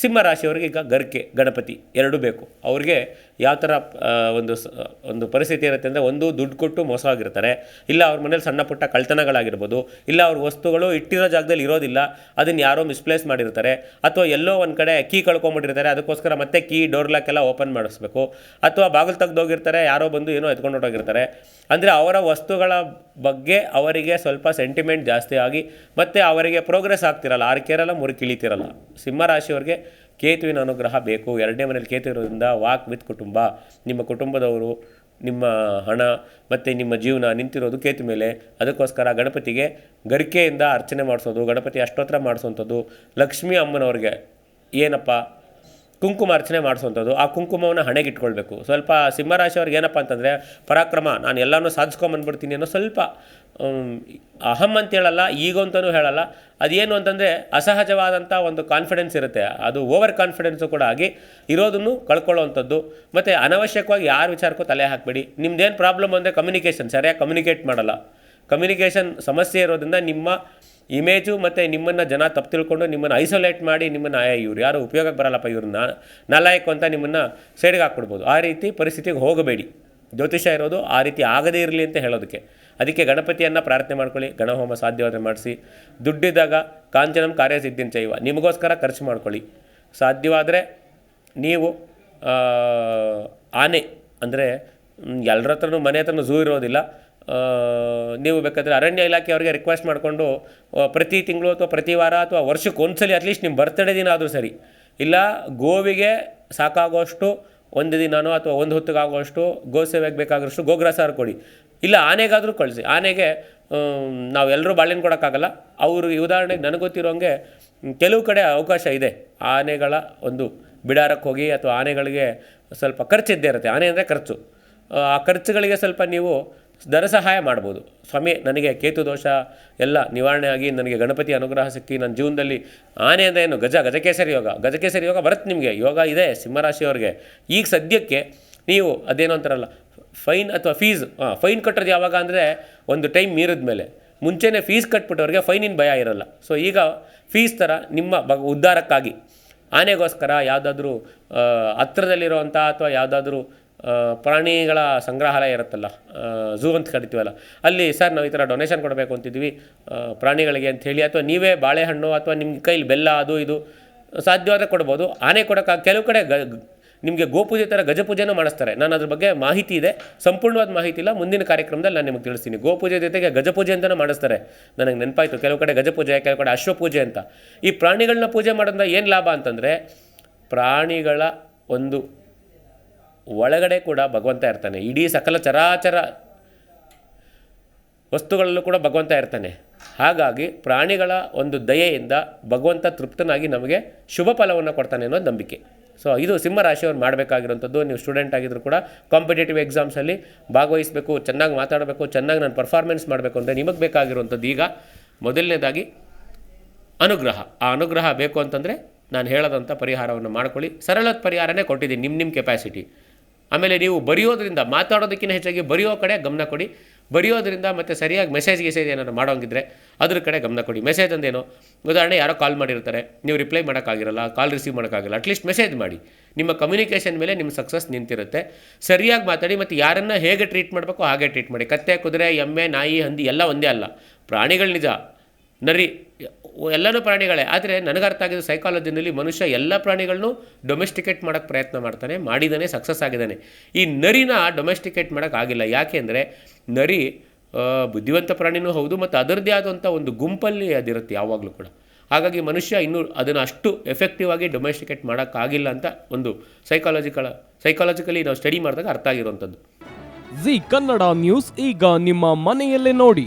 ಸಿಂಹ ರಾಶಿಯವರಿಗೆ ಈಗ ಗರ್ಕೆ ಗಣಪತಿ ಎರಡೂ ಬೇಕು. ಅವ್ರಿಗೆ ಯಾವ ಥರ ಒಂದು ಒಂದು ಪರಿಸ್ಥಿತಿ ಇರುತ್ತೆ ಅಂದರೆ ಒಂದು ದುಡ್ಡು ಕೊಟ್ಟು ಮೋಸ ಆಗಿರ್ತಾರೆ. ಇಲ್ಲ ಅವ್ರ ಮನೇಲಿ ಸಣ್ಣ ಪುಟ್ಟ ಕಳ್ತನಗಳಾಗಿರ್ಬೋದು, ಇಲ್ಲ ಅವ್ರ ವಸ್ತುಗಳು ಇಟ್ಟಿರೋ ಜಾಗದಲ್ಲಿ ಇರೋದಿಲ್ಲ, ಅದನ್ನು ಯಾರೋ ಮಿಸ್ಪ್ಲೇಸ್ ಮಾಡಿರ್ತಾರೆ, ಅಥವಾ ಎಲ್ಲೋ ಒಂದು ಕಡೆ ಕೀ ಕಳ್ಕೊಂಬಿಟ್ಟಿರ್ತಾರೆ, ಅದಕ್ಕೋಸ್ಕರ ಮತ್ತೆ ಕೀ ಡೋರ್ ಲಾಕ್ ಎಲ್ಲ ಓಪನ್ ಮಾಡಿಸ್ಬೇಕು. ಅಥವಾ ಬಾಗಿಲು ತೆಗ್ದೋಗಿರ್ತಾರೆ ಯಾರೋ ಬಂದು ಏನೋ ಎತ್ಕೊಂಡು ಹೋಗಿರ್ತಾರೆ. ಅಂದರೆ ಅವರ ವಸ್ತುಗಳ ಬಗ್ಗೆ ಅವರಿಗೆ ಸ್ವಲ್ಪ ಸೆಂಟಿಮೆಂಟ್ ಜಾಸ್ತಿ ಆಗಿ, ಮತ್ತು ಅವರಿಗೆ ಪ್ರೋಗ್ರೆಸ್ ಆಗ್ತಿರಲ್ಲ ಆರ್ಕೇರಲ್ಲ ಮುರುಕಿಳಿತಿರಲ್ಲ. ಸಿಂಹರಾಶಿಯವ್ರಿಗೆ ಕೇತುವಿನ ಅನುಗ್ರಹ ಬೇಕು. ಎರಡನೇ ಮನೇಲಿ ಕೇತು ಇರೋದ್ರಿಂದ ವಾಕ್ ವಿತ್ ಕುಟುಂಬ. ನಿಮ್ಮ ಕುಟುಂಬದವರು, ನಿಮ್ಮ ಹಣ ಮತ್ತು ನಿಮ್ಮ ಜೀವನ ನಿಂತಿರೋದು ಕೇತು ಮೇಲೆ. ಅದಕ್ಕೋಸ್ಕರ ಗಣಪತಿಗೆ ಗರಿಕೆಯಿಂದ ಅರ್ಚನೆ ಮಾಡಿಸೋದು, ಗಣಪತಿ ಅಷ್ಟೋತ್ರ ಮಾಡಿಸೋಂಥದ್ದು ಲಕ್ಷ್ಮೀ ಅಮ್ಮನವ್ರಿಗೆ ಏನಪ್ಪ? ಕುಂಕುಮ ಅರ್ಚನೆ ಮಾಡಿಸುವಂಥದ್ದು ಆ ಕುಂಕುಮವನ್ನು ಹಣೆಗೆ ಇಟ್ಕೊಳ್ಬೇಕು ಸ್ವಲ್ಪ ಸಿಂಹರಾಶಿಯವ್ರಿಗೆ ಏನಪ್ಪ ಅಂತಂದರೆ, ಪರಾಕ್ರಮ, ನಾನು ಎಲ್ಲನೂ ಸಾಧಿಸ್ಕೊಂಬಂದ್ಬಿಡ್ತೀನಿ ಅನ್ನೋ ಸ್ವಲ್ಪ ಅಹಂ ಅಂತ ಹೇಳಲ್ಲ, ಈಗ ಅಂತಲೂ ಹೇಳಲ್ಲ. ಅದೇನು ಅಂತಂದರೆ ಅಸಹಜವಾದಂಥ ಒಂದು ಕಾನ್ಫಿಡೆನ್ಸ್ ಇರುತ್ತೆ. ಅದು ಓವರ್ ಕಾನ್ಫಿಡೆನ್ಸು ಕೂಡ ಆಗಿ ಇರೋದನ್ನು ಕಳ್ಕೊಳ್ಳೋವಂಥದ್ದು ಮತ್ತು ಅನವಶ್ಯಕವಾಗಿ ಯಾರ ವಿಚಾರಕ್ಕೂ ತಲೆ ಹಾಕಬೇಡಿ. ನಿಮ್ದೇನು ಪ್ರಾಬ್ಲಮ್ ಅಂದರೆ ಕಮ್ಯುನಿಕೇಷನ್ ಸರಿಯಾಗಿ ಕಮ್ಯುನಿಕೇಟ್ ಮಾಡಲ್ಲ. ಕಮ್ಯುನಿಕೇಷನ್ ಸಮಸ್ಯೆ ಇರೋದ್ರಿಂದ ನಿಮ್ಮ ಇಮೇಜು ಮತ್ತು ನಿಮ್ಮನ್ನು ಜನ ತಪ್ಪು ತಿಳ್ಕೊಂಡು ನಿಮ್ಮನ್ನು ಐಸೋಲೇಟ್ ಮಾಡಿ ನಿಮ್ಮನ್ನು ಇವ್ರು ಯಾರು ಉಪಯೋಗಕ್ಕೆ ಬರಲ್ಲಪ್ಪ ಇವ್ರನ್ನ. ನಲಾಯಕು ಅಂತ ನಿಮ್ಮನ್ನು ಸೈಡ್ಗೆ ಹಾಕ್ಬಿಡ್ಬೋದು. ಆ ರೀತಿ ಪರಿಸ್ಥಿತಿಗೆ ಹೋಗಬೇಡಿ. ಜ್ಯೋತಿಷ ಇರೋದು ಆ ರೀತಿ ಆಗದೇ ಇರಲಿ ಅಂತ ಹೇಳೋದಕ್ಕೆ. ಅದಕ್ಕೆ ಗಣಪತಿಯನ್ನು ಪ್ರಾರ್ಥನೆ ಮಾಡ್ಕೊಳ್ಳಿ, ಗಣಹೋಮ ಸಾಧ್ಯವಾದರೆ ಮಾಡಿಸಿ. ದುಡ್ಡಿದ್ದಾಗ ಕಾಂಚನಂ ಕಾರ್ಯಸಿದ್ಧಿನ್ ಚೈವ. ನಿಮಗೋಸ್ಕರ ಖರ್ಚು ಮಾಡ್ಕೊಳ್ಳಿ. ಸಾಧ್ಯವಾದರೆ ನೀವು ಆನೆ, ಅಂದರೆ ಎಲ್ಲರ ಹತ್ರನೂ ಮನೆ ಹತ್ರನೂ ಝೂ ಇರೋದಿಲ್ಲ. ನೀವು ಬೇಕಾದರೆ ಅರಣ್ಯ ಇಲಾಖೆಯವರಿಗೆ ರಿಕ್ವೆಸ್ಟ್ ಮಾಡಿಕೊಂಡು ಪ್ರತಿ ತಿಂಗಳು ಅಥವಾ ಪ್ರತಿ ವಾರ ಅಥವಾ ವರ್ಷಕ್ಕೆ ಒಂದ್ಸಲಿ ಅಟ್ಲೀಸ್ಟ್ ನಿಮ್ಮ ಬರ್ತ್ಡೇ ದಿನ ಆದರೂ ಸರಿ. ಇಲ್ಲ, ಗೋವಿಗೆ ಸಾಕಾಗುವಷ್ಟು, ಒಂದು ದಿನನೋ ಅಥವಾ ಒಂದು ಹೊತ್ತಿಗಾಗುವಷ್ಟು ಗೋ ಸೇವೆಗೆ ಬೇಕಾಗಿರೋಷ್ಟು ಗೋಗ್ರಾಸಾರು ಕೊಡಿ. ಇಲ್ಲ, ಆನೆಗಾದರೂ ಕಳಿಸಿ. ಆನೆಗೆ ನಾವು ನಾವೆಲ್ಲರೂ ಬಾಳೆಹಣ್ಣು ಕೊಡೋಕ್ಕಾಗಲ್ಲ. ಅವರು ಉದಾಹರಣೆಗೆ ನನಗೆ ಗೊತ್ತಿರೋಂಗೆ ಕೆಲವು ಕಡೆ ಅವಕಾಶ ಇದೆ. ಆನೆಗಳ ಒಂದು ಬಿಡಾರಕ್ಕೆ ಹೋಗಿ ಅಥವಾ ಆನೆಗಳಿಗೆ ಸ್ವಲ್ಪ ಖರ್ಚು ಇದ್ದೇ ಇರುತ್ತೆ. ಆನೆ ಅಂದರೆ ಖರ್ಚು. ಆ ಖರ್ಚುಗಳಿಗೆ ಸ್ವಲ್ಪ ನೀವು ಧನ ಸಹಾಯ ಮಾಡ್ಬೋದು. ಸ್ವಾಮಿ, ನನಗೆ ಕೇತು ದೋಷ ಎಲ್ಲ ನಿವಾರಣೆ ಆಗಿ ನನಗೆ ಗಣಪತಿ ಅನುಗ್ರಹ ಸಿಕ್ಕಿ ನನ್ನ ಜೀವನದಲ್ಲಿ ಆನೆ ಅಂದರೆ ಏನು? ಗಜ, ಗಜಕೇಸರಿ ಯೋಗ. ಗಜಕೇಸರಿ ಯೋಗ ಬರುತ್ತೆ ನಿಮಗೆ. ಯೋಗ ಇದೆ ಸಿಂಹರಾಶಿಯವ್ರಿಗೆ. ಈಗ ಸದ್ಯಕ್ಕೆ ನೀವು ಅದೇನೋ ಅಂತಾರಲ್ಲ, ಫೈನ್ ಅಥವಾ ಫೀಸ್ ಹಾಂ ಫೈನ್ ಕಟ್ಟೋದು ಯಾವಾಗ ಅಂದರೆ ಒಂದು ಟೈಮ್ ಮೀರಿದ ಮೇಲೆ. ಮುಂಚೆನೇ ಫೀಸ್ ಕಟ್ಬಿಟ್ಟವ್ರಿಗೆ ಫೈನಿನ ಭಯ ಇರಲ್ಲ. ಸೊ ಈಗ ಫೀಸ್ ಥರ ನಿಮ್ಮ ಬ, ಉದ್ಧಾರಕ್ಕಾಗಿ ಆನೆಗೋಸ್ಕರ ಯಾವುದಾದ್ರೂ ಹತ್ರದಲ್ಲಿರುವಂಥ ಅಥವಾ ಯಾವುದಾದ್ರೂ ಪ್ರಾಣಿಗಳ ಸಂಗ್ರಹಾಲಯ ಇರುತ್ತಲ್ಲ ಝೂ ಅಂತ ಕರಿತೀವಲ್ಲ, ಅಲ್ಲಿ ಸರ್ ನಾವು ಈ ಥರ ಡೊನೇಷನ್ ಕೊಡಬೇಕು ಅಂತಿದ್ವಿ ಪ್ರಾಣಿಗಳಿಗೆ ಅಂತ ಹೇಳಿ, ಅಥವಾ ನೀವೇ ಬಾಳೆಹಣ್ಣು, ಅಥವಾ ನಿಮ್ಮ ಕೈಲಿ ಬೆಲ್ಲ, ಅದು ಇದು, ಸಾಧ್ಯವಾದರೆ ಕೊಡ್ಬೋದು. ಆನೆ ಕೊಡೋಕ್ಕಾಗ ಕೆಲವು ಕಡೆ ಗ, ನಿಮಗೆ ಗೋಪೂಜೆ ಥರ ಗಜಪೂಜೆನೂ ಮಾಡಿಸ್ತಾರೆ. ನಾನು ಅದ್ರ ಬಗ್ಗೆ ಮಾಹಿತಿ ಇದೆ, ಸಂಪೂರ್ಣವಾದ ಮಾಹಿತಿ ಇಲ್ಲ. ಮುಂದಿನ ಕಾರ್ಯಕ್ರಮದಲ್ಲಿ ನಾನು ನಿಮಗೆ ತಿಳಿಸ್ತೀನಿ. ಗೋಪೂಜೆ ಜೊತೆಗೆ ಗಜಪೂಜೆ ಅಂತಲೂ ಮಾಡಿಸ್ತಾರೆ. ನನಗೆ ನೆನಪಾಯಿತು, ಕೆಲವು ಕಡೆ ಗಜಪೂಜೆ, ಕೆಲವು ಕಡೆ ಅಶ್ವಪೂಜೆ ಅಂತ. ಈ ಪ್ರಾಣಿಗಳನ್ನ ಪೂಜೆ ಮಾಡೋದ್ರಿಂದ ಏನು ಲಾಭ ಅಂತಂದರೆ, ಪ್ರಾಣಿಗಳ ಒಂದು ಒಳಗಡೆ ಕೂಡ ಭಗವಂತ ಇರ್ತಾನೆ. ಇಡೀ ಸಕಲ ಚರಾಚರ ವಸ್ತುಗಳಲ್ಲೂ ಕೂಡ ಭಗವಂತ ಇರ್ತಾನೆ. ಹಾಗಾಗಿ ಪ್ರಾಣಿಗಳ ಒಂದು ದಯೆಯಿಂದ ಭಗವಂತ ತೃಪ್ತನಾಗಿ ನಮಗೆ ಶುಭ ಫಲವನ್ನು ಕೊಡ್ತಾನೆ ಅನ್ನೋದು ನಂಬಿಕೆ. ಸೊ ಇದು ಸಿಂಹರಾಶಿಯವ್ರು ಮಾಡಬೇಕಾಗಿರೋಂಥದ್ದು. ನೀವು ಸ್ಟೂಡೆಂಟ್ ಆಗಿದ್ರು ಕೂಡ ಕಾಂಪಿಟೇಟಿವ್ ಎಕ್ಸಾಮ್ಸಲ್ಲಿ ಭಾಗವಹಿಸಬೇಕು, ಚೆನ್ನಾಗಿ ಮಾತಾಡಬೇಕು, ಚೆನ್ನಾಗಿ ನಾನು ಪರ್ಫಾರ್ಮೆನ್ಸ್ ಮಾಡಬೇಕು ಅಂದರೆ ನಿಮಗೆ ಬೇಕಾಗಿರುವಂಥದ್ದು ಈಗ ಮೊದಲನೇದಾಗಿ ಅನುಗ್ರಹ. ಆ ಅನುಗ್ರಹ ಬೇಕು ಅಂತಂದರೆ ನಾನು ಹೇಳೋದಂಥ ಪರಿಹಾರವನ್ನು ಮಾಡ್ಕೊಳ್ಳಿ. ಸರಳದ ಪರಿಹಾರನೇ ಕೊಟ್ಟಿದ್ದೀನಿ. ನಿಮ್ಮ ನಿಮ್ಮ ಕೆಪಾಸಿಟಿ ಆಮೇಲೆ ನೀವು ಬರೆಯೋದ್ರಿಂದ ಮಾತಾಡೋದಕ್ಕಿಂತ ಹೆಚ್ಚಾಗಿ ಬರೆಯೋ ಕಡೆ ಗಮನ ಕೊಡಿ. ಬರೆಯೋದ್ರಿಂದ ಮತ್ತು ಸರಿಯಾಗಿ ಮೆಸೇಜ್ ಗಿಸೇಜ್ ಏನಾದ್ರು ಮಾಡೋಂಗಿದ್ರೆ ಅದ್ರ ಕಡೆ ಗಮನ ಕೊಡಿ. ಮೆಸೇಜ್ ಅಂದೇನು ಉದಾಹರಣೆ ಯಾರೋ ಕಾಲ್ ಮಾಡಿರ್ತಾರೆ. ನೀವು ರಿಪ್ಲೈ ಮಾಡೋಕ್ಕಾಗಿರಲ್ಲ ಕಾಲ್ ರಿಸೀವ್ ಮಾಡೋಕ್ಕಾಗಿಲ್ಲ ಅಟ್ಲೀಸ್ಟ್ ಮೆಸೇಜ್ ಮಾಡಿ. ನಿಮ್ಮ ಕಮ್ಯುನಿಕೇಷನ್ ಮೇಲೆ ನಿಮ್ಮ ಸಕ್ಸಸ್ ನಿಂತಿರುತ್ತೆ. ಸರಿಯಾಗಿ ಮಾತಾಡಿ ಮತ್ತು ಯಾರನ್ನು ಹೇಗೆ ಟ್ರೀಟ್ ಮಾಡಬೇಕು ಹಾಗೆ ಟ್ರೀಟ್ ಮಾಡಿ. ಕತ್ತೆ, ಕುದುರೆ, ಎಮ್ಮೆ, ನಾಯಿ, ಹಂದಿ ಎಲ್ಲ ಒಂದೇ ಅಲ್ಲ. ಪ್ರಾಣಿಗಳು ನಿಜ. ನರಿ, ಎಲ್ಲನೂ ಪ್ರಾಣಿಗಳೇ. ಆದರೆ ನನಗೆ ಅರ್ಥ ಆಗಿದ್ದು ಸೈಕಾಲಜಿನಲ್ಲಿ ಮನುಷ್ಯ ಎಲ್ಲ ಪ್ರಾಣಿಗಳನ್ನೂ ಡೊಮೆಸ್ಟಿಕೇಟ್ ಮಾಡೋಕ್ಕೆ ಪ್ರಯತ್ನ ಮಾಡ್ತಾನೆ, ಮಾಡಿದಾನೆ ಸಕ್ಸಸ್ ಆಗಿದ್ದಾನೆ. ಈ ನರಿನ ಡೊಮೆಸ್ಟಿಕೇಟ್ ಮಾಡೋಕ್ಕಾಗಿಲ್ಲ ಯಾಕೆ ಅಂದರೆ ನರಿ ಬುದ್ಧಿವಂತ ಪ್ರಾಣಿನೂ ಹೌದು ಮತ್ತು ಅದರದ್ದೇ ಆದಂಥ ಒಂದು ಗುಂಪಲ್ಲಿ ಅದಿರುತ್ತೆ ಯಾವಾಗಲೂ ಕೂಡ. ಹಾಗಾಗಿ ಮನುಷ್ಯ ಇನ್ನೂ ಅದನ್ನು ಅಷ್ಟು ಎಫೆಕ್ಟಿವ್ ಆಗಿ ಡೊಮೆಸ್ಟಿಕೇಟ್ ಮಾಡೋಕ್ಕಾಗಿಲ್ಲ ಅಂತ ಒಂದು ಸೈಕಾಲಜಿಕಲ್ ಸೈಕಾಲಜಿಕಲಿ ನಾವು ಸ್ಟಡಿ ಮಾಡಿದಾಗ ಅರ್ಥ ಆಗಿರುವಂಥದ್ದು ಜಿ ಕನ್ನಡ ನ್ಯೂಸ್ ಈಗ ನಿಮ್ಮ ಮನೆಯಲ್ಲೇ ನೋಡಿ.